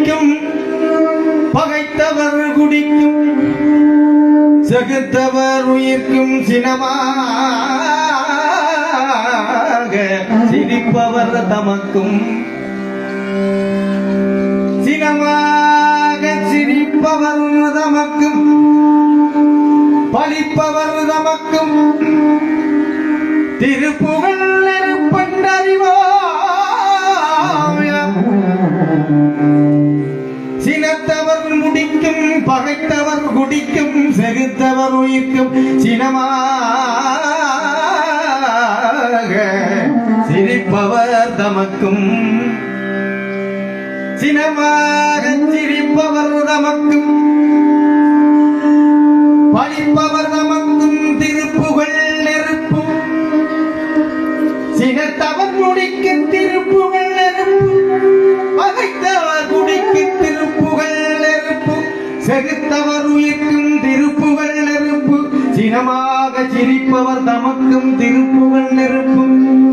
குடிக்கும் பகைத்தவர் குடிக்கும் செகுத்தவர் உயிர்க்கும் சினமாக சிரிப்பவர் தமக்கும். சினமாக சிரிப்பவர் தமக்கும் பழிப்பவர் தமக்கும். திருப்புகழ் பகைத்தவர் குடிக்கும் செகுத்தவர் உயிர்க்கும் சினமாக சிரிப்பவர் தமக்கும். சினமாக சிரிப்பவர் தமக்கும். பழிப்பவர் தமக்கும் திருப்புகள் நெருப்பும். சினத்தவர் முடிக்கும் செகுத்தவர் திருப்புகள் நெருப்பு. சினமாக சிரிப்பவர் தமக்கும் திருப்புகள் நெருப்பு.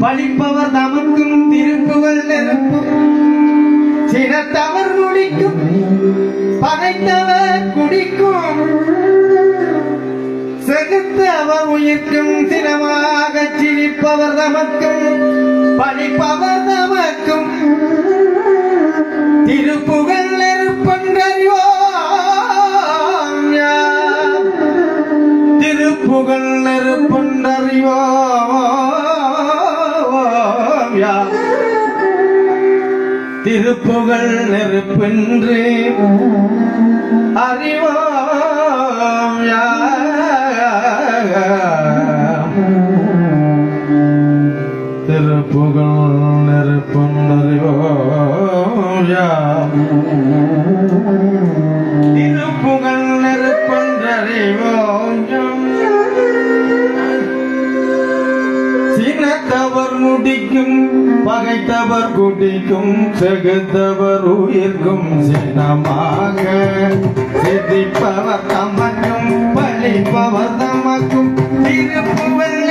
பழிப்பவர் தமக்கும் திருப்புகள் நெருப்பு. சினத்தவர் குடிக்கும் பகைத்தவர் குடிக்கும். செகுத்தவர் உயிர்க்கும் சினமாக சிரிப்பவர் தமக்கும். பழிப்பவர் தமக்கும். திருப்புகழ் நெருப்பென்று அறிவோம் யாம். திருப்புகழ் நெருப்பன்றறிவோம் யாம். திருப்புகழ் நெருப்பன்றறிவோம் யாம். முடிக்கும் பகைத்தவர் குடிக்கும் செகுத்தவர் உயிர்க்கும் சின்னமாக சிதிப்பவர் தமக்கும் பழிப்பவர் தமக்கும் திருப்புவல்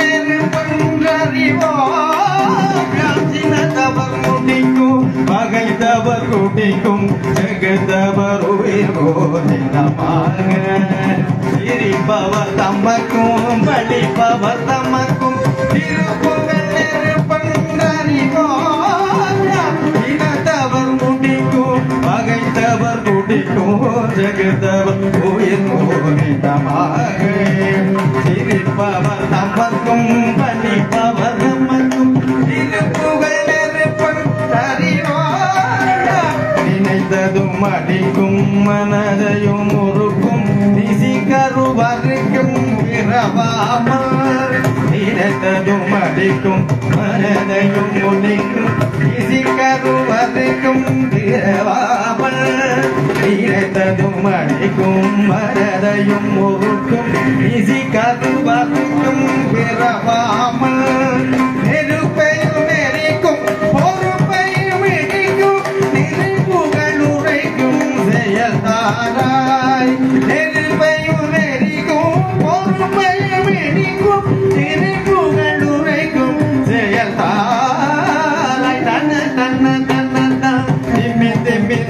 முடிக்கும் பகைத்தவர் குடிக்கும் செகுத்தவர் உயிர்கோ சின்னமாக சிரிப்பவர் தமக்கும் பழிப்பவர் தமக்கும் திருப்புகழ் பகைத்தவர் ஜெகதவ ஜெகத்தவர் உயிர் சிரிப்பவர் தமக்கும் பழிப்பவர் தமக்கும் திருப்புகழ் நெருப்பன்றறிவோம் நினைத்ததும் அடிக்கும் மனதையும் முறுக்கும் நிசிகருவருக்கும் பிறவாமல் நினைத்ததும் அடிக்கும் மனதையும் முடிக்கும் நிசிகருவருக்கும் பிறவாமல் நினைத்ததும் அடிக்கும் இசி முறுக்கும் நிசிகருவருக்கும் பிறவாமல் நெருப்பையும் நெறிக்கும் பொறுப்பையும் இடிக்கும். திருப்புகழுரைக்கும்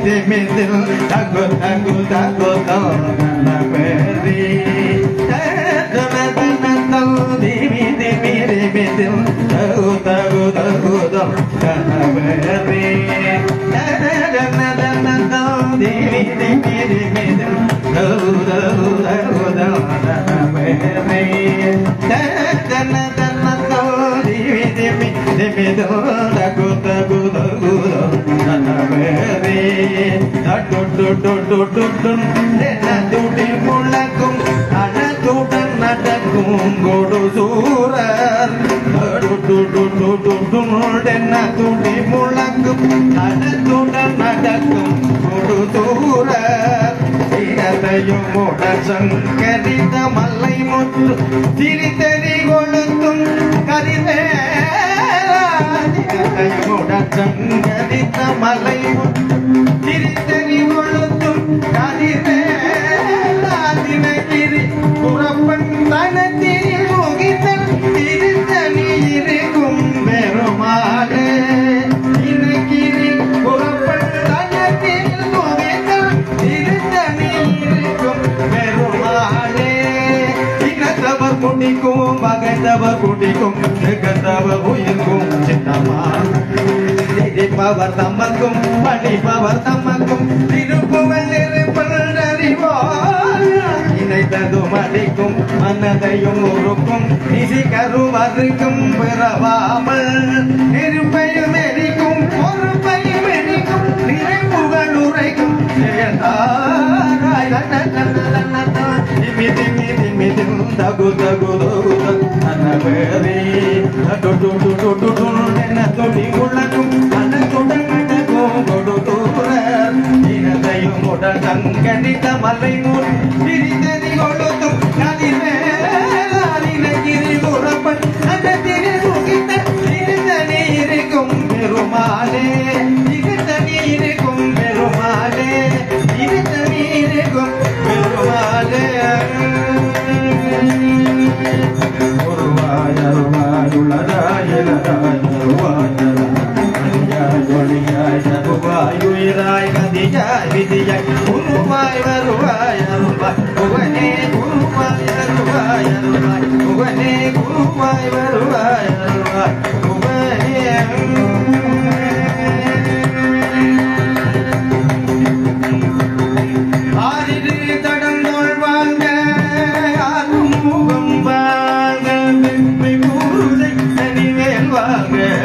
mi dil thago thago thago na peri dama dama tal di mi di mi re mi dil thago thago thago na peri dama dama tal di mi di mi re mi dil thago thago thago na peri dama dama tal di mi di mi re mi dil thago thago தட்டு டு டு டு டு துடி முழக்கும் அழகுடன் நடக்கும் கொடு சூரர். டுடுடுடுடுடுடுடென்ன துடி முழங்கும் நடத்துடன் நடக்கும் ஒரு தூர சீனத்தையும் உடல் சங்கரித மல்லை முற்று திரித்தறி கொளுத்தும் கரிவேலையும் உடல் சங்கரித மலை முற்று இனத்தவர் குடிக்கும் பகைத்தவர் குடிக்கும் நிகழ்ந்தவர் உயிர்க்கும். சின்னமா திரிப்பவர் தமக்கும் பணிப்பவர் தம்மக்கும் திருப்புவல் இருப்பல் அறிவார் இணைத்ததும் அடிக்கும் மன்னதையும் உருக்கும். நிதி கருவருக்கும் பிறவாமல் நெருப்பையும் எரிக்கும் பொறுப்பையும் எரிக்கும். நிறைவுகள் உரைக்கும் ஜெயந்தாராய் திமி திமி తగు తగు తన పేరే తొట్టు తొట్టు తొన్న తొట్టి గుళ్ళను అన్న తొడగటకు కొడుతూ இனதையும் உடனம் கடித்த மலை முன் பிரித்ததி கொழுத்தும் கதிவேலாரினகிரி உறப்பன் அந்த திரு இருக்கும் பெருமானே நீராய் நதியாய் விதியாய் உருவாய் வருவாய் அருள்வாய். புவனே குருவாய் அருள்வாய் அருள்வாய். புவனே குருவாய் வருவாய் அருள்வாய். புவனே